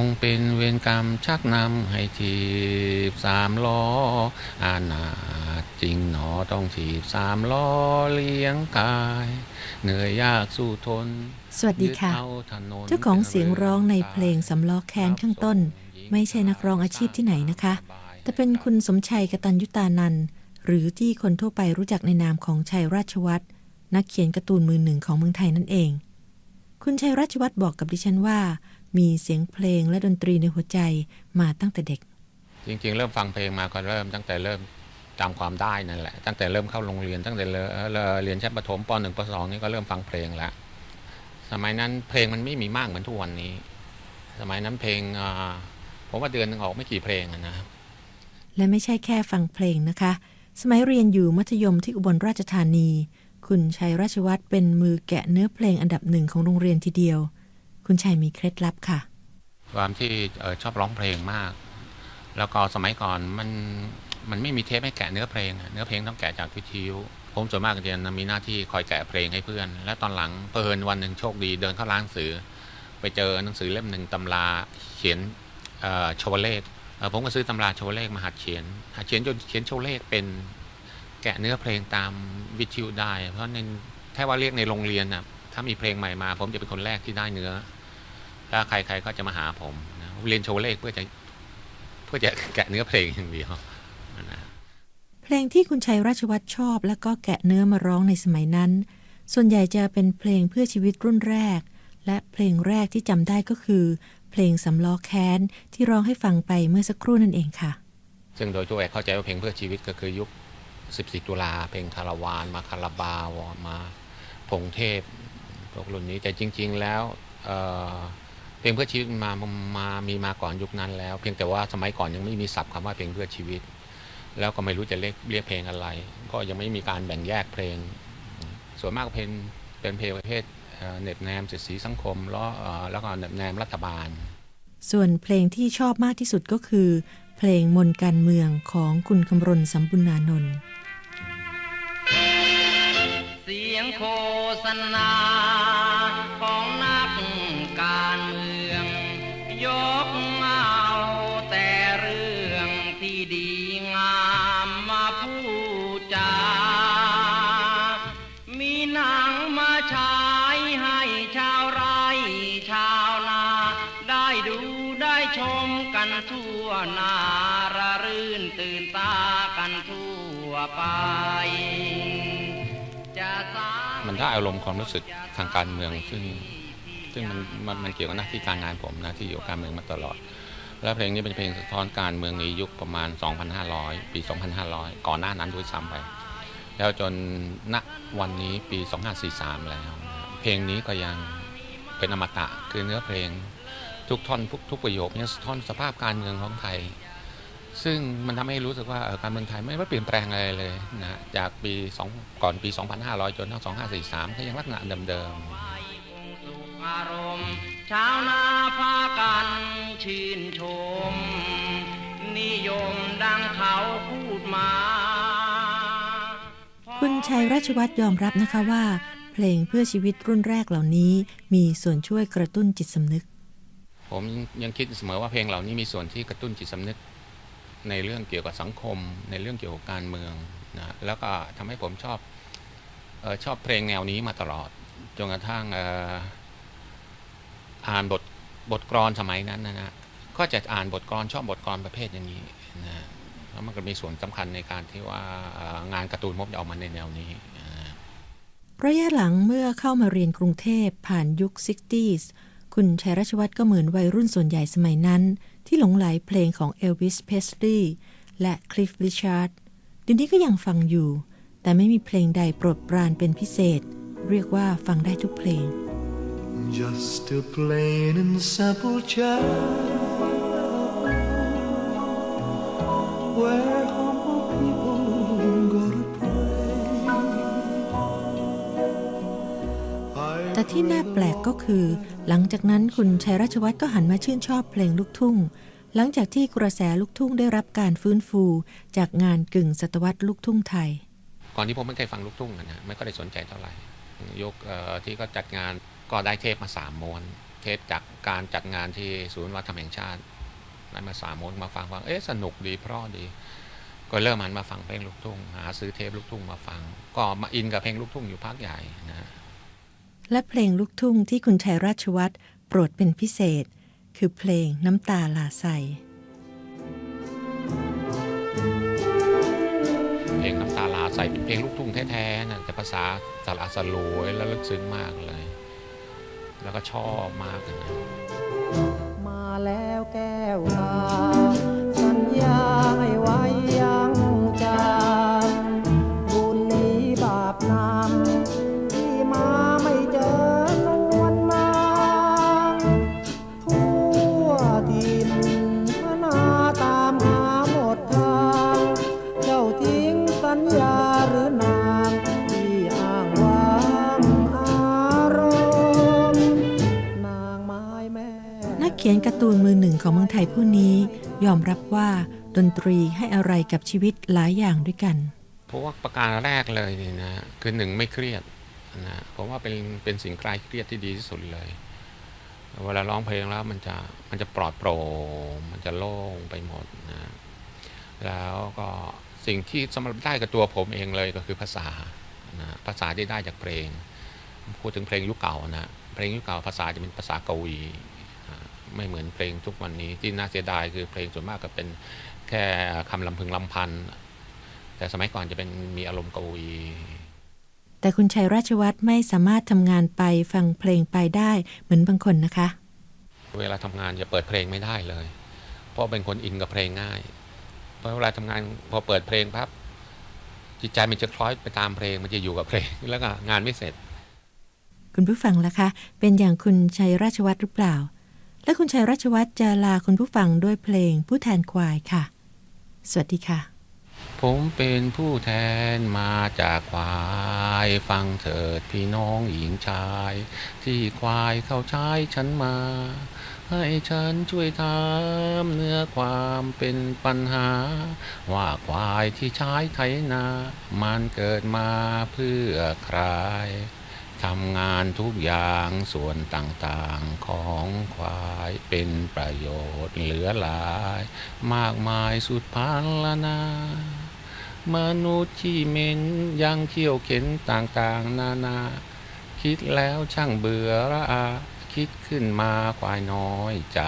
งเป็นเวรกรรมชักนำให้ทีบสามล้ออานาจจริงหนอต้องถีบสามล้อเลี้ยงกาย เหนื่อยยากสู้ทน สวัสดีค่ะยึเอาถนนเจ้าของเสียงร้องในเพลงสำล้อแค้นข้างต้น ไม่ใช่นักร้องอาชีพที่ไหนนะคะ แต่เป็นคุณสมชัยกตัญยุตานันท์หรือที่คนทั่วไปรู้จักในนามของชัยราชวัตรนักเขียนการ์ตูนมือหนึ่งของเมืองไทยนั่นเอง คุณชัยราชวัตรบอกกับดิฉันว่า มีเสียงเพลงและดนตรีในหัวใจมาตั้งแต่เด็ก จริง ๆ เริ่มฟังเพลงมาก็เริ่มตั้งแต่เริ่มจำความได้นั่นแหละ ตั้งแต่เริ่มเข้าโรงเรียนตั้งแต่เริ่มเอ่อเรียนชั้นประถมป .1 ป .2 นี่ก็เริ่มฟังเพลงแล้วสมัยนั้นเพลงมันไม่มีมากเหมือนทุกวันนี้ สมัยนั้นเพลงอ่าผมว่าเดือนหนึงออกไม่กี่เพลงอะนะครับและไม่ใช่แค่ฟังเพลงนะคะ สมัยเรียนอยู่มัธยมที่อุบลราชธานี คุณชัยราชวัตรเป็นมือแกะเนื้อเพลงอันดับหนึ่งของโรงเรียนทีเดียว คุณชัยมีเคล็ดลับค่ะ ความที่ออชอบร้องเพลงมาก แล้วก็สมัยก่อนมันมันไม่มีเทปให้แกะเนื้อเพลง เนื้อเพลงต้องแกะจากวิทยุผมส่วนมากจะมีหน้าที่คอยแกะเพลงให้เพื่อน และตอนหลังเพลินวันหนึ่งโชคดีเดินเข้าร้านหนังสือ ไปเจอหนังสือเล่มหนึ่งตำราเขียนโชวเลขผมก็ซื้อตำราโชวเลขมาหัดเขียนหัดเขียนจนเขียนโชวเลขเป็น แกะเนื้อเพลงตามวิทยุได้ เพราะในถ้าว่าเรียกในโรงเรียนนะถ้ามีเพลงใหม่มา ผมจะเป็นคนแรกที่ได้เนื้อถ้าใครๆก็จะมาหาผมนะผมเรียนโชว์เลขเพื่อจะเพื่อจะแกะเนื้อเพลงอย่างเดียวนะเพลงที่คุณชัยราชวัตรชอบ แล้วก็แกะเนื้อมาร้องในสมัยนั้น ส่วนใหญ่จะเป็นเพลงเพื่อชีวิตรุ่นแรก และเพลงแรกที่จำได้ก็คือ เพลงสำล้อแค้นที่ร้องให้ฟังไปเมื่อสักครู่นั่นเองค่ะ ซึ่งโดยทั่วไปเข้าใจว่าเพลงเพื่อชีวิตก็คือยุค 14 ตุลา เพลงคาราวาน มาคาราบาวมาพงเทพพวกรุ่นนี้แต่จริง ๆ แล้วเเพลงเพื่อชีวิตมามามามีมาก่อนยุคนั้นแล้ว เพียงแต่ว่าสมัยก่อนยังไม่มีศัพท์คำว่าเพลงเพื่อชีวิต แล้วก็ไม่รู้จะเรียกเรียกเพลงอะไร ก็ยังไม่มีการแบ่งแยกเพลง ส่วนมากเพลงเป็นเพลงประเภทเหน็บแนมเสียสีสังคมแล้วแล้วก็เหน็บแนมรัฐบาล ส่วนเพลงที่ชอบมากที่สุดก็คือ เพลงมนการเมืองของคุณคำรณสัมบุญนานนท์ เสียงโฆษณาของนักการเมือง ยกเอาแต่เรื่องที่ดีงามมาพูดจา มีหนังมาฉายให้ชาวไร่ชาวนา ได้ดูได้ชมกันทั่วนาระรื่นตื่นตากันทั่วไป ร้าอารมณ์ความรู้สึกทางการเมือง ซึ่งซึ่งมันมันมันเกี่ยวกับหน้าที่การงานผมนะที่อยู่การเมืองมาตลอด แล้วเพลงนี้เป็นเพลงสะท้อนการเมืองในยุคประมาณ 2,500 ปี 2,500 ก่อนหน้านั้นด้วยซ้ำไป แล้วจนณวันนี้ปี 2543 แล้ว เพลงนี้ก็ยังเป็นอมตะคือเนื้อเพลงทุกท่อนทุกทุกประโยคเนี่ยสะท้อนสภาพการเมืองของไทย ซึ่งมันทำให้รู้สึกว่าเอ่อการเมืองไทยไม่ได้เปลี่ยนแปลงอะไรเลยนะจากปี2ก่อนปี 2,500 จนถึง2543 ก็ยังลักษณะเดิมๆไว้องค์สุขอารมณ์ชาวนาพากันชื่นชม นิยมดังเขาพูดมา คุณชัยราชวัตรยอมรับนะคะว่า เพลงเพื่อชีวิตรุ่นแรกเหล่านี้ มีส่วนช่วยกระตุ้นจิตสำนึก ผมยังคิดเสมอว่าเพลงเหล่านี้มีส่วนที่กระตุ้นจิตสำนึก ในเรื่องเกี่ยวกับสังคม ในเรื่องเกี่ยวกับการเมืองนะแล้วก็ทำให้ผมชอบออชอบเพลงแนวนี้มาตลอดจนกระทั่งอ่ออ่านบทบทกลอนสมัยนั้นนะนะก็จะอ่านบทกลอนชอบบทกลอนประเภทอย่างนี้นะแล้วมันก็มีส่วนสำคัญในการที่ว่างานการ์ตูนมบจะออกมาในแนวนี้ระยะหลังเมื่อเข้ามาเรียนกรุงเทพผ่านยุค 60s คุณชัยราชวัตรก็เหมือนวัยรุ่นส่วนใหญ่สมัยนั้น ที่หลงไหลเพลงของเอลวิสเพสลีย์และคลิฟริชาร์ดเดี๋ยวนี้ก็ยังฟังอยู่ แต่ไม่มีเพลงใดโปรดปรานเป็นพิเศษ เรียกว่าฟังได้ทุกเพลง Just a plain and simple child where แต่ที่น่าแปลกก็คือ หลังจากนั้นคุณชัยราชวัตรก็หันมาชื่นชอบเพลงลูกทุ่ง หลังจากที่กระแสลูกทุ่งได้รับการฟื้นฟูจากงานกึ่งศตวรรษลูกทุ่งไทย ก่อนที่ผมไม่เคยฟังลูกทุ่งอะนะไม่ก็ได้สนใจเท่าไหร่ยกที่ก็จัดงานก็ได้เทปมาสามม้วนเทปจากการจัดงานที่ศูนย์วัฒนธรรมแห่งชาตินั้นมาสามโมงมาฟังฟังเอ๊ะสนุกดีเพราะดีก็เริ่มหันมาฟังเพลงลูกทุ่งหาซื้อเทปลูกทุ่งมาฟัง ก็มาอินกับเพลงลูกทุ่งอยู่พักใหญ่นะ และเพลงลูกทุ่งที่คุณชัยราชวัตรโปรดเป็นพิเศษ คือเพลงน้ำตาลาใสเพลงน้ำตาลาใส่เป็นเพลงลูกทุ่งแท้ๆนะแต่ภาษาสละสลวยแล้วลึกซึ้งมากเลย แล้วก็ชอบมากเลยนะมาแล้วแก้วตาสัญญาให้ไว้ยังจำบุญนี้บาปนำ นการ์ตูนมือหนึ่งของเมืองไทยผู้นี้ ยอมรับว่าดนตรีให้อะไรกับชีวิตหลายอย่างด้วยกัน เพราะว่าประการแรกเลยนี่นะคือหนึ่งไม่เครียดนะผมว่าเป็นเป็นสิ่งคลายเครียดที่ดีที่สุดเลย เวลาร้องเพลงแล้วมันจะมันจะปลอดโปร่งมันจะโล่งไปหมดนะ แล้วก็สิ่งที่สำหรับได้กับตัวผมเองเลยก็คือภาษานะภาษาที่ได้จากเพลง พูดถึงเพลงยุคเก่านะเพลงยุคเก่าภาษาจะเป็นภาษากวี ไม่เหมือนเพลงทุกวันนี้ที่น่าเสียดายคือเพลงส่วนมากก็เป็นแค่คำลำพึงลำพันแต่สมัยก่อนจะเป็นมีอารมณ์กวี แต่คุณชัยราชวัตรไม่สามารถทำงานไปฟังเพลงไปได้เหมือนบางคนนะคะ เวลาทำงานจะเปิดเพลงไม่ได้เลย เพราะเป็นคนอินกับเพลงง่าย เพราะเวลาทำงานพอเปิดเพลงพับจิตใจมันจะคล้อยไปตามเพลงมันจะอยู่กับเพลงแล้วก็งานไม่เสร็จ คุณผู้ฟังล่ะคะ เป็นอย่างคุณชัยราชวัตรหรือเปล่า และคุณชัยราชวัตรจะลาคุณผู้ฟังด้วยเพลงผู้แทนควายค่ะ สวัสดีค่ะ ผมเป็นผู้แทนมาจากควายฟังเถิดพี่น้องหญิงชาย ที่ควายเข้าใช้ฉันมา ให้ฉันช่วยถามเนื้อความเป็นปัญหา ว่าควายที่ใช้ไถนา มันเกิดมาเพื่อใคร ทำงานทุกอย่างส่วนต่างๆของควายเป็นประโยชน์เหลือหลาย มากมายสุดพันละนามนุษย์ที่เม็นยังเขี้ยวเข็นต่างๆ นานา คิดแล้วช่างเบื่อระอาคิดขึ้นมาควายน้อยใจ